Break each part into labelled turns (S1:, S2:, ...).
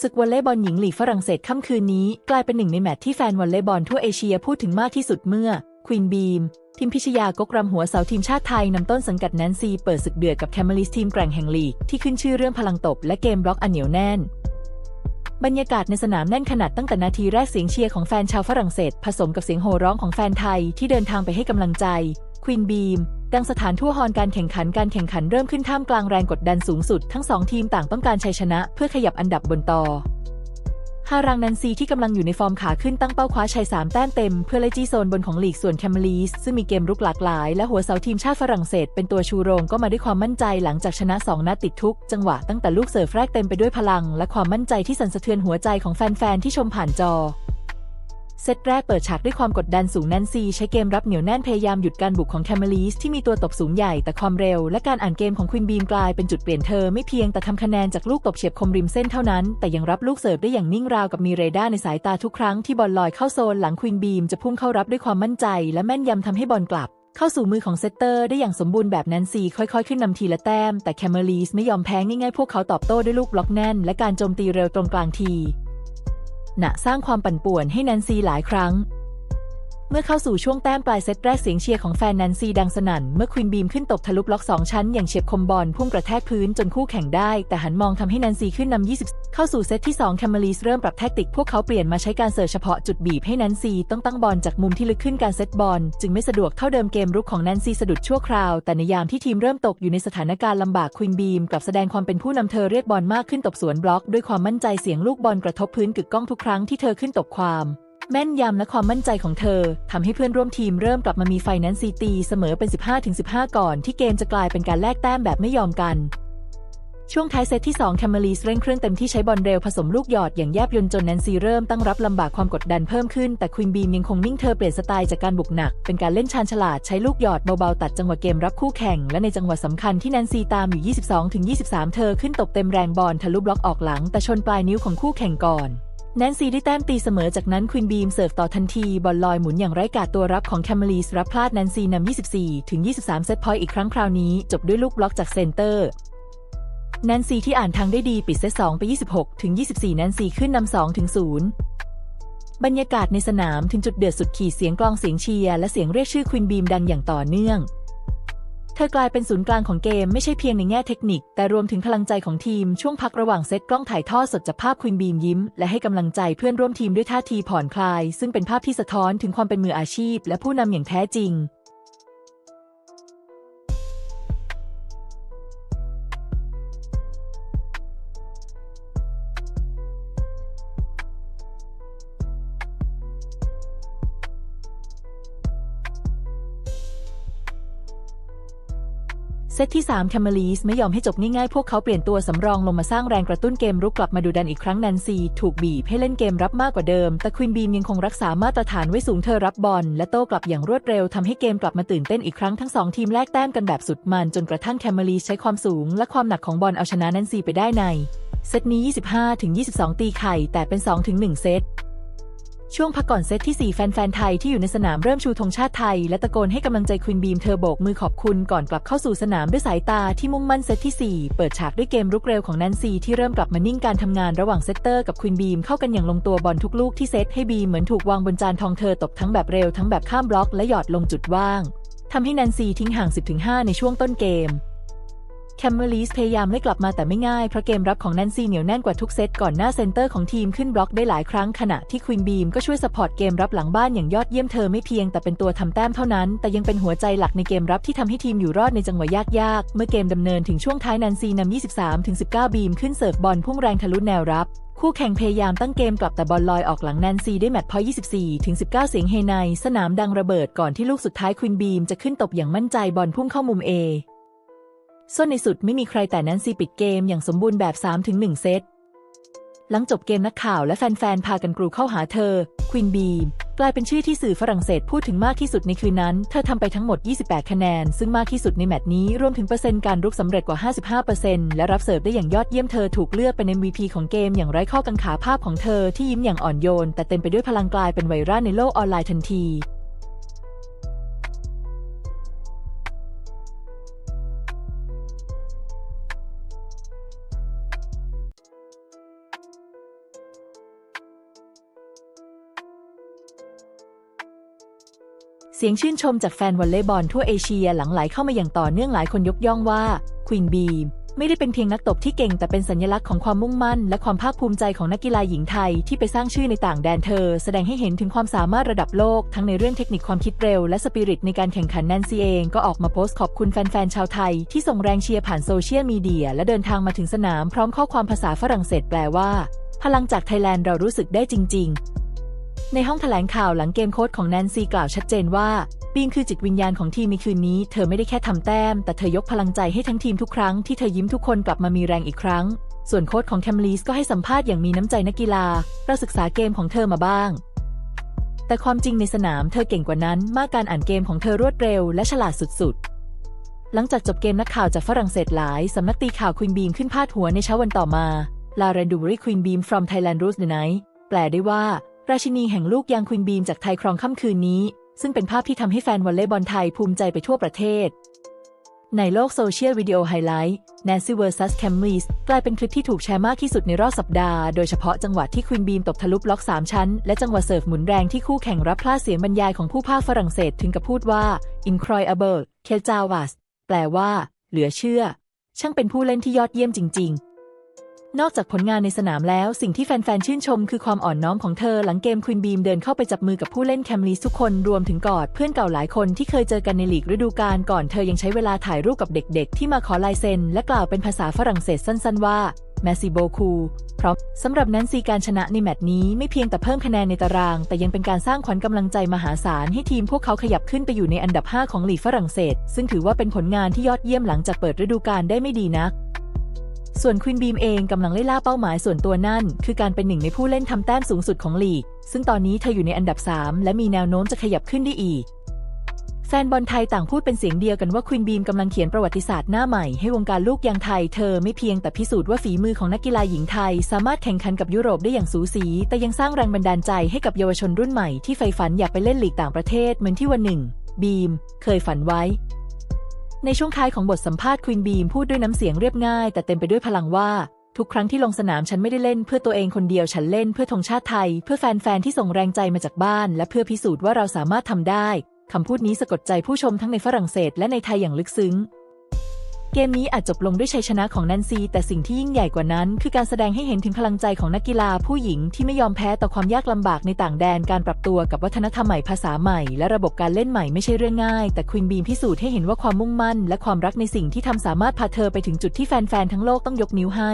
S1: ศึกวอลเลย์บอลหญิงลีกฝรั่งเศสค่ำคืนนี้ กลายเป็นหนึ่งในแมตช์ที่แฟนวอลเลย์บอลทั่วเอเชียพูดถึงมากที่สุดเมื่อควีนบีมทีมพิชยากกรำหัวเสาทีมชาติไทยนำต้นสังกัดแนนซีเปิดศึกเดือดกับแคมเมลิสทีมแกร่งแห่งลีก ที่ขึ้นชื่อเรื่องพลังตบและเกมบล็อกอันเหนียวแน่น บรรยากาศในสนามแน่นขนาดตั้งแต่นาทีแรกเสียงเชียร์ของแฟนชาวฝรั่งเศส ผสมกับเสียงโห่ร้องของแฟนไทยที่เดินทางไปให้กำลังใจควีนบีม ดังสถานทั่วฮอนการแข่งขันการแข่งขันเริ่มขึ้นท่ามกลางแรงกดดันสูงสุด ทั้งสองทีมต่างต้องการชัยชนะ เพื่อขยับอันดับบนต่อฮารังนันซีที่กำลังอยู่ในฟอร์มขาขึ้นตั้งเป้าคว้าชัย 3 แต้มเต็ม เพื่อไล่จี้โซนบนของลีกส่วนแคมเมลีสซึ่งมีเกมรุกหลากหลาย และหัวเสาทีมชาติฝรั่งเศส เป็นตัวชูโรงก็มาด้วยความมั่นใจหลังจากชนะ 2 นัดติดทุก จังหวะตั้งแต่ลูกเสิร์ฟแรกเต็มไปด้วยพลัง และความมั่นใจที่สั่นสะเทือนหัวใจของแฟนๆที่ชมผ่านจอ เซตแรกเปิดฉากด้วยความกดดันสูงแนนซีใช้เกมรับเหนียวแน่นพยายามหยุดการบุกของแคมเมลีสที่มีตัวตบสูงใหญ่แต่ความเร็ว และการอ่านเกมของควินบีมกลายเป็นจุดเปลี่ยนเธอไม่เพียงแต่ทำคะแนนจากลูกตบเฉียบคมริมเส้นเท่านั้น แต่ยังรับลูกเสิร์ฟได้อย่างนิ่งราวกับมีเรดาร์ในสายตาทุกครั้งที่บอลลอยเข้าโซนหลังควินบีมจะพุ่งเข้ารับด้วยความมั่นใจ และแม่นยำทำให้บอลกลับเข้าสู่มือของเซตเตอร์ได้อย่างสมบูรณ์แบบแนนซีค่อยๆ ขึ้นนำทีละแต้ม แต่แคมเมลีสไม่ยอมแพ้ง่ายๆ พวกเขาตอบโต้ด้วยลูกบล็อกแน่น และการโจมตีเร็วตรงกลางที หนะสร้างความปั่นป่วนให้แนนซีหลายครั้ง เมื่อเข้าสู่ช่วงแต้มปลายเซตแรกเสียงเชียร์ของแฟนแนนซีดังสนั่น เมื่อควินบีมขึ้นตบทะลุบล็อกสองชั้นอย่างเฉียบคมบอลพุ่งกระแทกพื้นจนคู่แข่งได้ แต่หันมองทำให้แนนซีขึ้นนำ20 เข้าสู่เซตที่2แคมเมลีสเริ่มปรับแทคติกพวกเขาเปลี่ยนมาใช้การเสิร์ฟเฉพาะจุดบีบให้แนนซีต้องตั้งบอลจากมุมที่ลึกขึ้นการเซตบอลจึงไม่สะดวกเท่าเดิมเกมรุกของแนนซีสะดุดชั่วคราว แต่ในยามที่ทีมเริ่มตกอยู่ในสถานการณ์ลำบากควินบีมกลับแสดงความเป็นผู้นำเธอเรียกบอลมากขึ้นตบสวนบล็อก ด้วยความมั่นใจเสียงลูกบอลกระทบพื้นกึกก้องทุกครั้งที่เธอขึ้นตบความ แม่นยำและความมั่นใจของเธอทำให้เพื่อนร่วมทีมเริ่มกลับมามีไฟแนนซีตีเสมอเป็น 15-15 ก่อนที่เกมจะกลายเป็นการแลกแต้มแบบไม่ยอมกันช่วงท้ายเซตที่2แคมเมลีสเร่งเครื่องเต็มที่ใช้บอลเร็วผสมลูกหยอดอย่างแยบยลจนแนนซีเริ่มตั้งรับลำบากความกดดันเพิ่มขึ้น แต่ควินบีมยังคงนิ่งเธอเปลี่ยนสไตล์จากการบุกหนัก เป็นการเล่นชาญฉลาดใช้ลูกหยอดเบาๆตัดจังหวะเกมรับคู่แข่ง และในจังหวะสำคัญที่แนนซีตามอยู่ 22-23 เธอขึ้นตบเต็มแรงบอลทะลุบล็อกออกหลัง แต่ชนปลายนิ้วของคู่แข่งก่อน แนนซีได้แต้มตีเสมอจากนั้นควินบีมเสิร์ฟต่อทันทีบอลลอยหมุนอย่างไร้กาดตัวรับของแคมเมลีสรับพลาดแนนซีนำ24 ถึง 23 เซตพอยต์อีกครั้งคราวนี้จบด้วยลูกบล็อกจากเซนเตอร์แนนซีที่อ่านทางได้ดีปิดเซต2ไป 26 ถึง 24 แนนซีขึ้นนำ2ถึง 0 บรรยากาศในสนามถึงจุดเดือดสุดขีดเสียงกลองเสียงเชียร์และเสียงเรียกชื่อควินบีมดังอย่างต่อเนื่อง เธอกลายเป็นศูนย์กลางของเกมไม่ใช่เพียงในแง่เทคนิค แต่รวมถึงพลังใจของทีมช่วงพักระหว่างเซตกล้องถ่ายทอดสดจากภาพควินบีมยิ้ม และให้กำลังใจเพื่อนร่วมทีมด้วยท่าทีผ่อนคลาย ซึ่งเป็นภาพที่สะท้อนถึงความเป็นมืออาชีพ และผู้นำอย่างแท้จริง เซตที่ 3 แคมเมลีสไม่ยอมให้จบง่ายๆ พวกเขาเปลี่ยนตัวสำรองลงมาสร้างแรงกระตุ้นเกมรุกกลับมาดูดันอีกครั้งแนนซี ถูกบีบให้เล่นเกมรับมากกว่าเดิม แต่ควินบีมยังคงรักษามาตรฐานไว้สูงเธอรับบอลและโต้กลับอย่างรวดเร็วทำให้เกมกลับมาตื่นเต้นอีกครั้งทั้งสองทีมแลกแต้มกันแบบสุดมัน จนกระทั่งแคมเมลีสใช้ความสูงและความหนักของบอลเอาชนะแนนซีไปได้ในเซตนี้ 25-22 ตีไข่แต่เป็น 2-1 เซต ช่วงพักก่อนเซตที่ 4 แฟน ๆ ไทยที่อยู่ในสนามเริ่มชูธงชาติไทย และตะโกนให้กำลังใจควินบีมเธอโบกมือขอบคุณก่อนกลับเข้าสู่สนามด้วยสายตาที่มุ่งมั่นเซตที่ 4 เปิดฉากด้วยเกมรุกเร็วของแนนซีที่เริ่มกลับมานิ่งการทำงานระหว่างเซตเตอร์กับควินบีมเข้ากันอย่างลงตัวบอลทุกลูกที่เซตให้บีมเหมือนถูกวางบนจานทองเธอตบทั้งแบบเร็วทั้งแบบข้ามบล็อกและหยอดลงจุดว่างทำให้แนนซีทิ้งห่าง 10-5 ในช่วงต้นเกม แคมเมอรีสพยายามไล่กลับมาแต่ไม่ง่ายเพราะเกมรับของแนนซีเหนียวแน่นกว่าทุกเซตก่อนหน้าเซนเตอร์ของทีมขึ้นบล็อกได้หลายครั้งขณะที่ควินบีมก็ช่วยสปอร์ตเกมรับหลังบ้านอย่างยอดเยี่ยมเธอไม่เพียงแต่เป็นตัวทำแต้มเท่านั้น แต่ยังเป็นหัวใจหลักในเกมรับที่ทำให้ทีมอยู่รอดในจังหวะยากๆ เมื่อเกมดำเนินถึงช่วงท้ายแนนซีนำ23ถึง19 บีมขึ้นเสิร์ฟบอลพุ่งแรงทะลุแนวรับคู่แข่งพยายามตั้งเกมกลับแต่บอลลอยออกหลังแนนซีได้แมตช์พอย 24 ถึง 19 เสียงเฮใน สนามดังระเบิดก่อนที่ลูกสุดท้ายควินบีมจะขึ้นตบอย่างมั่นใจบอลพุ่งเข้ามุมเอ ส้นในสุดไม่มีใครแต่แนนซีปิดเกมอย่างสมบูรณ์แบบ 3-1 เซต หลังจบเกมนักข่าวและแฟนๆ พากันกรูเข้าหาเธอ ควินบีม กลายเป็นชื่อที่สื่อฝรั่งเศสพูดถึงมากที่สุดในคืนนั้น เธอทำไปทั้งหมด 28 คะแนน ซึ่งมากที่สุดในแมตช์นี้ รวมถึงเปอร์เซ็นต์การรุกสำเร็จกว่า 55%และรับเสิร์ฟได้อย่างยอดเยี่ยมเธอถูกเลือกเป็น MVP ของเกมอย่างไร้ข้อกังขาภาพของเธอที่ยิ้มอย่างอ่อนโยน แต่เต็มไปด้วยพลังกลายเป็นไวรัลในโลกออนไลน์ทันที สียงชื่นชมจากแฟนวอลเลย์บอลทั่วเอเชียหลังไหลเข้ามาอย่างต่อเนื่องหลายคนยกย่องว่าควีนบีมไม่ได้เป็นเพียงนักตบที่เก่งแต่เป็นสัญลักษณ์ของความมุ่งมั่น และความภาคภูมิใจของนักกีฬาหญิงไทยที่ไปสร้างชื่อในต่างแดนเธอ แสดงให้เห็นถึงความสามารถระดับโลก ทั้งในเรื่องเทคนิคความคิดเร็วและสปิริตในการแข่งขันแนนซีเองก็ออกมาโพสต์ขอบคุณแฟนๆชาวไทย ที่ส่งแรงเชียร์ผ่านโซเชียลมีเดียและเดินทางมาถึงสนามพร้อมข้อความภาษาฝรั่งเศสแปลว่า พลังจากไทยแลนด์เรารู้สึกได้จริง ๆ ในห้องแถลงข่าวหลังเกมโค้ชของแนนซีกล่าวชัดเจนว่าบีมคือจิตวิญญาณของทีมในคืนนี้ เธอไม่ได้แค่ทำแต้ม แต่เธอยกพลังใจให้ทั้งทีมทุกครั้งที่เธอยิ้มทุกคนกลับมามีแรงอีกครั้ง ส่วนโค้ชของแคมลีสก็ให้สัมภาษณ์อย่างมีน้ำใจนักกีฬา เราศึกษาเกมของเธอมาบ้าง แต่ความจริงในสนามเธอเก่งกว่านั้น มากการอ่านเกมของเธอรวดเร็วและฉลาดสุดๆ หลังจากจบเกมนักข่าวจากฝรั่งเศสหลายสำนักตีข่าวควีนบีมขึ้นพาดหัวในเช้าวันต่อมาลาเรนดูริควีนบีม from Thailand rules the night แปลได้ว่า ราชินีแห่งลูกยางควีนบีมจากไทยครองค่ำคืนนี้ ซึ่งเป็นภาพที่ทำให้แฟนวอลเลย์บอลไทยภูมิใจไปทั่วประเทศ ในโลกโซเชียลวิดีโอไฮไลท์ Nancy vs Camrys กลายเป็นคลิปที่ถูกแชร์มากที่สุดในรอบสัปดาห์ โดยเฉพาะจังหวะที่ควีนบีมตบทะลุบล็อก 3 ชั้น และจังหวะเสิร์ฟหมุนแรงที่คู่แข่งรับพลาดเสียงบรรยายของผู้พากย์ฝรั่งเศสถึงกับพูดว่า incroyable k e l j a w a s แปลว่า เหลือเชื่อ ช่างเป็นผู้เล่นที่ยอดเยี่ยมจริง ๆ นอกจากผลงานในสนามแล้วสิ่งที่แฟนๆ ชื่นชมคือความอ่อนน้อมของเธอหลังเกมควินบีมเดินเข้าไปจับมือกับผู้เล่นแคมลีทุกคนรวมถึงกอดเพื่อนเก่าหลายคนที่เคยเจอกันในลีกฤดูกาลก่อนเธอยังใช้เวลาถ่ายรูปกับเด็กๆ ที่มาขอลายเซ็น และกล่าวเป็นภาษาฝรั่งเศสสั้นๆว่าแมซิโบคูพราะสำหรับแนนซีการชนะในแมตช์นี้ไม่เพียงแต่เพิ่มคะแนนในตาราง แต่ยังเป็นการสร้างขวัญกำลังใจมหาศาลให้ทีมพวกเขาขยับขึ้นไปอยู่ในอันดับ 5 ของลีกฝรั่งเศส ซึ่งถือว่าเป็นผลงานที่ยอดเยี่ยมหลังจากเปิดฤดูกาลได้ไม่ดีนัก ส่วนควินบีมเองกำลังไล่ล่าเป้าหมายส่วนตัวนั่น คือการเป็นหนึ่งในผู้เล่นทำแต้มสูงสุดของลีก ซึ่งตอนนี้เธออยู่ในอันดับ 3 และมีแนวโน้มจะขยับขึ้นได้อีก แฟนบอลไทยต่างพูดเป็นเสียงเดียวกันว่าควินบีมกำลังเขียนประวัติศาสตร์หน้าใหม่ให้วงการลูกยางไทยเธอไม่เพียงแต่พิสูจน์ว่าฝีมือของนักกีฬาหญิงไทย สามารถแข่งขันกับยุโรปได้อย่างสูสี แต่ยังสร้างแรงบันดาลใจให้กับเยาวชนรุ่นใหม่ที่ใฝ่ฝันอยากไปเล่นลีกต่างประเทศเหมือนที่วันหนึ่ง บีม เคยฝันไว้ ในช่วงท้ายของบทสัมภาษณ์ควีนบีมพูดด้วยน้ำเสียงเรียบง่าย แต่เต็มไปด้วยพลังว่า ทุกครั้งที่ลงสนามฉันไม่ได้เล่นเพื่อตัวเองคนเดียวฉันเล่นเพื่อธงชาติไทย เพื่อแฟนๆที่ส่งแรงใจมาจากบ้าน และเพื่อพิสูจน์ว่าเราสามารถทำได้คำพูดนี้สะกดใจผู้ชมทั้งในฝรั่งเศสและในไทยอย่างลึกซึ้ง เกมนี้อาจจบลงด้วยชัยชนะของแนนซี แต่สิ่งที่ยิ่งใหญ่กว่านั้น คือการแสดงให้เห็นถึงพลังใจของนักกีฬาผู้หญิงที่ไม่ยอมแพ้ต่อความยากลำบากในต่างแดนการปรับตัวกับวัฒนธรรมใหม่ภาษาใหม่ และระบบการเล่นใหม่ไม่ใช่เรื่องง่าย แต่ควินบีมพิสูจน์ให้เห็นว่าความมุ่งมั่น และความรักในสิ่งที่ทำสามารถพาเธอไปถึงจุดที่แฟนๆทั้งโลกต้องยกนิ้วให้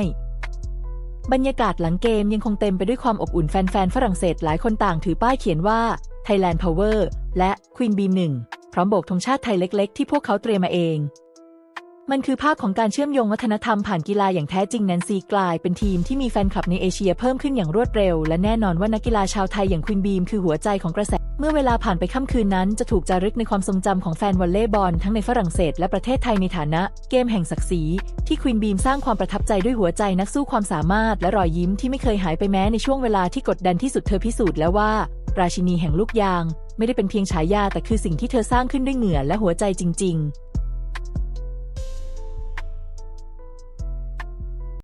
S1: บรรยากาศหลังเกมยังคงเต็มไปด้วยความอบอุ่นแฟนๆ ฝรั่งเศสหลายคนต่างถือป้ายเขียนว่า Thailand Power และ Queen B1 พร้อมโบกธงชาติไทยเล็กๆ ที่พวกเขาเตรียมมาเอง มันคือภาพของการเชื่อมโยงวัฒนธรรมผ่านกีฬาอย่างแท้จริงแนนซีกลายเป็นทีมที่มีแฟนคลับในเอเชียเพิ่มขึ้นอย่างรวดเร็ว และแน่นอนว่านักกีฬาชาวไทยอย่างควินบีมคือหัวใจของกระแส เมื่อเวลาผ่านไปค่ำคืนนั้นจะถูกจารึกในความทรงจำของแฟนวอลเลย์บอลทั้งในฝรั่งเศสและประเทศไทยในฐานะ เกมแห่งศักดิ์ศรีที่ควินบีมสร้างความประทับใจด้วยหัวใจนักสู้ความสามารถ และรอยยิ้มที่ไม่เคยหายไปแม้ในช่วงเวลาที่กดดันที่สุดเธอพิสูจน์แล้วว่า ราชินีแห่งลูกยาง ไม่ได้เป็นเพียงฉายาแต่คือสิ่งที่เธอสร้างขึ้นด้วยเหงื่อและหัวใจจริง ๆ